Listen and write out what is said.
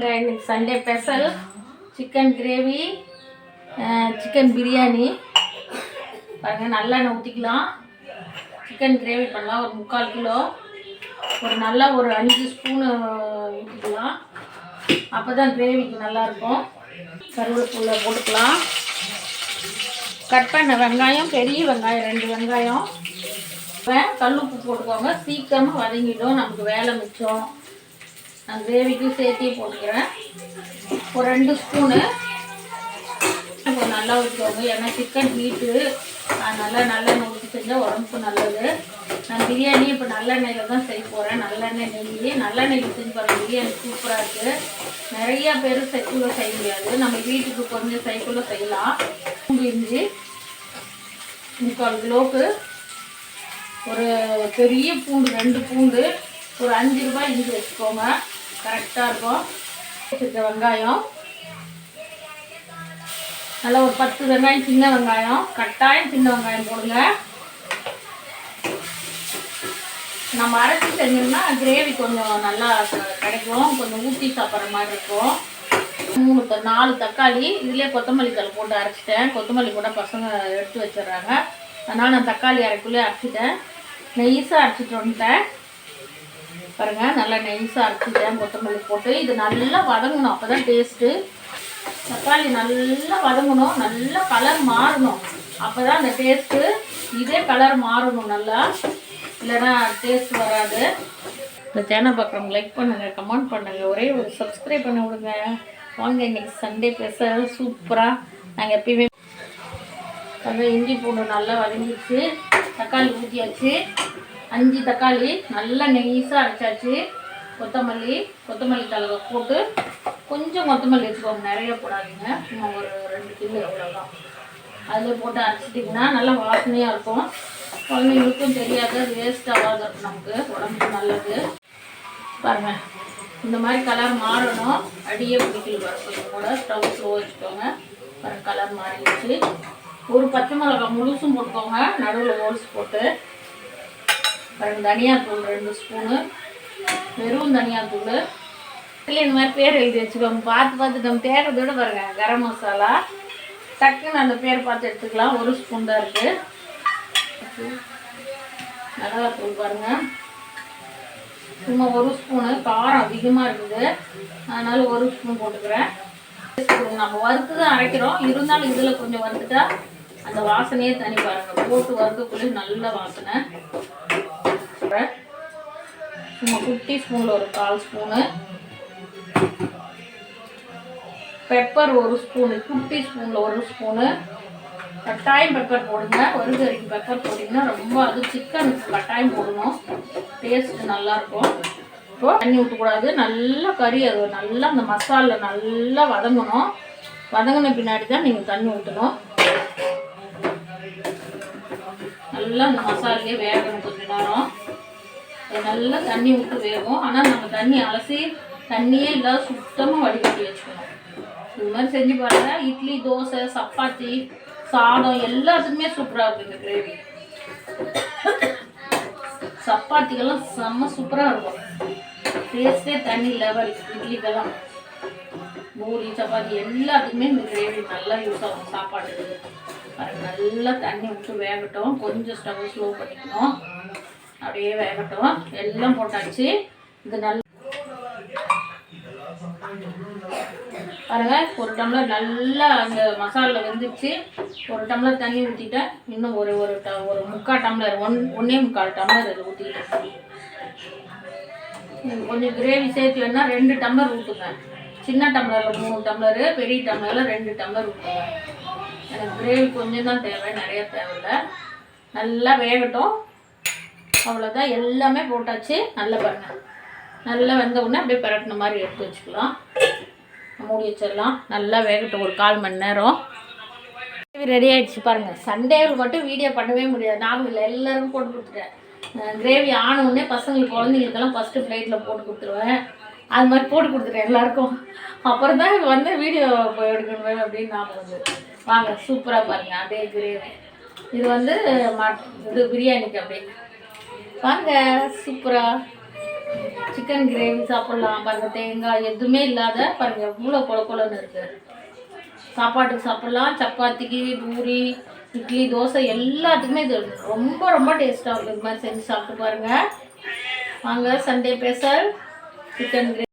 வாங்க இன்னைக்கு Sunday special chicken gravy chicken biryani பாருங்க நல்லெண்ணெய் ஊற்றிக்கலாம் சிக்கன் கிரேவி பண்ணலாம் ஒரு முக்கால் கிலோ. ஒரு நல்லா ஒரு அஞ்சு ஸ்பூனு ஊற்றிக்கலாம் அப்போ தான் கிரேவிக்கு நல்லாயிருக்கும் கருவேப்பிலை போட்டுக்கலாம். கட் பண்ண வெங்காயம் பெரிய வெங்காயம் ரெண்டு வெங்காயம். வே- கல்லுப்பு போட்டுக்கோங்க. சீக்கிரமாக வதங்கிடும். நமக்கு வேலை மிச்சம். நான் கிரேவிக்கும் சேர்த்தே போட்டுக்கிறேன். ஒரு ரெண்டு ஸ்பூனு. கொஞ்சம் நல்லா ஊற்றிக்கோங்க. ஏன்னா சிக்கன் ஹீட்டு அதனால் நல்லெண்ணெய் ஊற்றி செஞ்சால் உடம்புக்கு நல்லது. நான் பிரியாணி இப்போ நல்லெண்ணெயில் தான் செய்ய போகிறேன் நல்லெண்ணெய் நெய் நல்லெண்ணெயில் செஞ்சு பாருங்கள் பிரியாணி சூப்பராக இருக்குது நிறையா பேர் சைக்குள்ளே செய்ய முடியாது. நம்ம வீட்டுக்கு கொஞ்சம் சைக்குள்ளே செய்யலாம். பூண்டு இஞ்சி முக்கால் கிலோவுக்கு ஒரு பெரிய பூண்டு ரெண்டு பூண்டு ஒரு அஞ்சு ரூபாய் இஞ்சி வச்சுக்கோங்க. கரெக்டாக இருக்கும். வச்சுருக்க வெங்காயம். நல்லா ஒரு பத்து வெங்காயம் சின்ன வெங்காயம். கட்டாயம் சின்ன வெங்காயம் போடுங்க. நம்ம அரைச்சி செஞ்சோம்னா கிரேவி கொஞ்சம் நல்லா கிடைக்கும். கொஞ்சம் ஊற்றி சாப்பிட்ற மாதிரி இருக்கும். மூணு த- நாலு தக்காளி இதுலேயே கொத்தமல்லி கல் போட்டு அரைச்சிட்டேன். கொத்தமல்லி கூட பசங்க எடுத்து வச்சிடுறாங்க. அதனால் நான் தக்காளி அரைக்குள்ளே அரைச்சிட்டேன். நெய்ஸாக அரைச்சிட்டு வந்துட்டேன். பாருங்க நல்லா நெய்ஸாக அரைச்சிட்டேன் கொத்தமல்லி போட்டு இது நல்லா வதங்கணும். அப்போ தான் டேஸ்ட்டு தக்காளி நல்லா வதங்கணும். நல்லா கலர் மாறணும். அப்போ தான் அந்த டேஸ்ட்டு இதே கலர் மாறணும் நல்லா. இல்லைன்னா டேஸ்ட் வராது. இந்த சேனல் பார்க்குறவங்க லைக் பண்ணுங்கள் கமெண்ட் பண்ணுங்கள் ஒரே ஒரு சப்ஸ்கிரைப் பண்ணி விடுங்க. வாங்க இன்றைக்கி சண்டே பேச சூப்பராக நாங்கள் எப்பயுமே அந்த இஞ்சி பூண்டு நல்லா வதங்கிடுச்சு. தக்காளி ஊற்றியாச்சு அஞ்சு தக்காளி நல்லா நெய்ஸாக அரைச்சாச்சு. கொத்தமல்லி கொத்தமல்லி தழை போட்டு கொஞ்சம் கொத்தமல்லி வச்சுக்கோங்க. நிறைய போடாதீங்க. சும்மா ஒரு ரெண்டு கிலோ எவ்வளோதான் அதில் போட்டு அரைச்சிட்டிங்கன்னா நல்லா வாசனையாக இருக்கும். குழந்தைங்களுக்கும் தெரியாது. வேஸ்ட் ஆகாத இருக்கும் நமக்கு. உடம்புக்கு நல்லது. பாருங்க. இந்த மாதிரி கலர் மாறணும். அடியே பிடிக்கல வர கூட ஸ்டவ் ஸ்லோ வச்சுக்கோங்க. பாருங்க கலர் மாறிடுச்சு. ஒரு பச்சை மிளகாய் முழுசும் போட்டுக்கோங்க. நடுவில் ஓல்ஸ் போட்டு பாருங்க தனியாத்தூள் ரெண்டு ஸ்பூனு வெறும் தனியாத்தூள். இல்லை இந்த மாதிரி பேர் எழுதி வச்சுக்கோங்க. பார்த்து பார்த்து நம்ம தேடுறத விட பாருங்க கரம் மசாலா. டக்குன்னு அந்த பேர் பார்த்து எடுத்துக்கலாம். ஒரு ஸ்பூன் தான் இருக்குது மிளகாத்தூள் பாருங்கள் சும்மா ஒரு ஸ்பூனு. காரம் அதிகமாக இருக்குது. அதனால ஒரு ஸ்பூன் போட்டுக்கிறேன். நம்ம வறுத்து தான் அரைக்கிறோம். இருந்தாலும் இதில் கொஞ்சம் வறுத்துட்டா அந்த வாசனையே தனி பாருங்க. போட்டு வறுக்கக்குள்ளே நல்ல வாசனை. சும்மா குட்டி ஸ்பூனில் ஒரு கால் ஸ்பூனு பெப்பர் ஒரு ஸ்பூனு குட்டி ஸ்பூனில் ஒரு ஸ்பூனு கட்டாயம் பெப்பர் போடுங்க. ஒரு கறிக்கு பெப்பர் போட்டிங்கன்னா ரொம்ப அது சிக்கனுக்கு கட்டாயம் போடணும். டேஸ்ட் நல்லாயிருக்கும் இப்போ தண்ணி ஊற்றக்கூடாது நல்லா கறி அது நல்லா அந்த மசாலில் நல்லா வதங்கணும். வதங்கின பின்னாடி தான் நீங்கள் தண்ணி ஊற்றணும் நல்லா அந்த மசாலையே வேகணும் கொஞ்ச நேரம். நல்லா தண்ணி விட்டு வேகும். ஆனால் நம்ம தண்ணி அலசி தண்ணியே இல்லாத சுத்தமாக வடிகட்டி வச்சுக்கணும். இது மாதிரி செஞ்சு பாருங்கள் இட்லி தோசை சப்பாத்தி சாதம் எல்லாத்துக்குமே சூப்பராக இருக்கும் இந்த கிரேவி. சப்பாத்திக்கெல்லாம் செம்ம சூப்பராக இருக்கும். டேஸ்டே தண்ணி லெவல் இட்லிக்கெல்லாம் பூரி சப்பாத்தி எல்லாத்துக்குமே இந்த கிரேவி நல்லா யூஸ் ஆகும் சாப்பாடு நல்லா தண்ணி விட்டு வேகட்டும். கொஞ்சம் ஸ்டவ் ஸ்லோ பண்ணிக்கணும். அப்படியே வேகட்டும். எல்லாம் போட்டாச்சு. இது நல்லா பாருங்க ஒரு டம்ளர் நல்லா அந்த மசாலில் வெந்துச்சு ஒரு டம்ளர் தண்ணி ஊற்றிட்டேன் இன்னும் ஒரு ஒரு ட- ஒரு முக்கால் டம்ளர் ஒன் ஒன்றே முக்கால் டம்ளர் இது ஊற்றிக்கிட்டேன் கொஞ்சம் கிரேவி சேர்த்து வேணால் ரெண்டு டம்ளர் ஊற்றுங்க சின்ன டம்ளரில் மூணு டம்ளரு பெரிய டம்ளரில் ரெண்டு டம்ளர் ஊற்றுங்க எனக்கு கிரேவி கொஞ்சம் தான் தேவை நிறைய தேவையில்லை. நல்லா வேகட்டும். அவ்வளோதான் எல்லாமே போட்டாச்சு. நல்லா பாருங்க. நல்லா வெந்த உடனே அப்படியே பிரட்டின மாதிரி எடுத்து வச்சுக்கலாம். மூடி வச்சிடலாம். நல்லா வேகட்டும். ஒரு கால் மணி நேரம். ரெடி ஆகிடுச்சு பாருங்கள் சண்டேவில் மட்டும் வீடியோ பண்ணவே முடியாது. நானும் இல்லை. எல்லோரும் போட்டு கொடுத்துட்டேன். கிரேவி ஆனவுடனே பசங்களுக்கு குழந்தைங்களுக்கெல்லாம் ஃபஸ்ட்டு ஃப்ளைட்டில் போட்டு கொடுத்துருவேன். அது மாதிரி போட்டு கொடுத்துட்டேன் எல்லாருக்கும். அப்புறம் தான் வந்து வீடியோ போய் எடுக்கணும் அப்படின்னு நான் வந்து வாங்க சூப்பராக பாருங்கள் அதே கிரேவி இது வந்து மட் இது பிரியாணிக்கு அப்படின்னு வாங்க சூப்பராக சிக்கன் கிரேவி சாப்பிட்லாம். பாருங்க தேங்காய் எதுவுமே இல்லாத பாருங்க எவ்வளோ கொல கொலன்னு இருக்கு. சாப்பாட்டுக்கு சாப்பிட்லாம். சப்பாத்திக்கு பூரி இட்லி தோசை எல்லாத்துக்குமே இது ரொம்ப ரொம்ப டேஸ்ட்டாக இருக்கும் இது மாதிரி செஞ்சு சாப்பிட்டு பாருங்க. வாங்க சண்டே பேசல் சிக்கன் கிரேவி